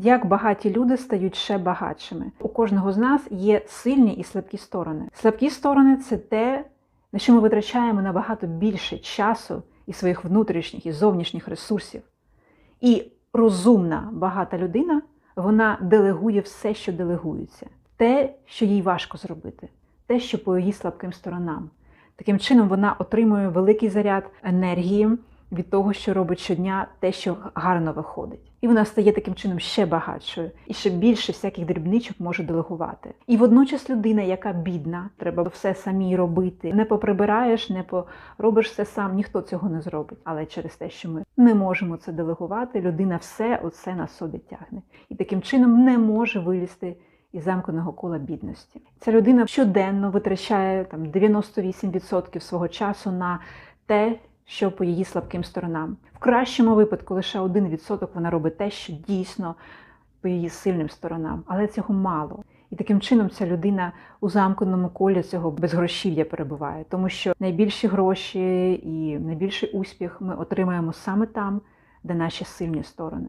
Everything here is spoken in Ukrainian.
Як багаті люди стають ще багатшими. У кожного з нас є сильні і слабкі сторони. Слабкі сторони це те, на що ми витрачаємо набагато більше часу і своїх внутрішніх і зовнішніх ресурсів. І розумна, багата людина вона делегує все, що делегується, те, що їй важко зробити, те, що по її слабким сторонам. Таким чином вона отримує великий заряд енергії від того, що робить щодня, те, що гарно виходить. І вона стає таким чином ще багатшою і ще більше всяких дрібничок може делегувати. І водночас людина, яка бідна, треба все самій робити. Не поприбираєш, не поробиш все сам, ніхто цього не зробить. Але через те, що ми не можемо це делегувати, людина все оце на собі тягне. І таким чином не може вилізти із замкненого кола бідності. Ця людина щоденно витрачає там 98% свого часу на те, що по її слабким сторонам. В кращому випадку лише 1% вона робить те, що дійсно по її сильним сторонам, але цього мало. І таким чином ця людина у замкненому колі цього безгрошів'я перебуває, тому що найбільші гроші і найбільший успіх ми отримаємо саме там, де наші сильні сторони.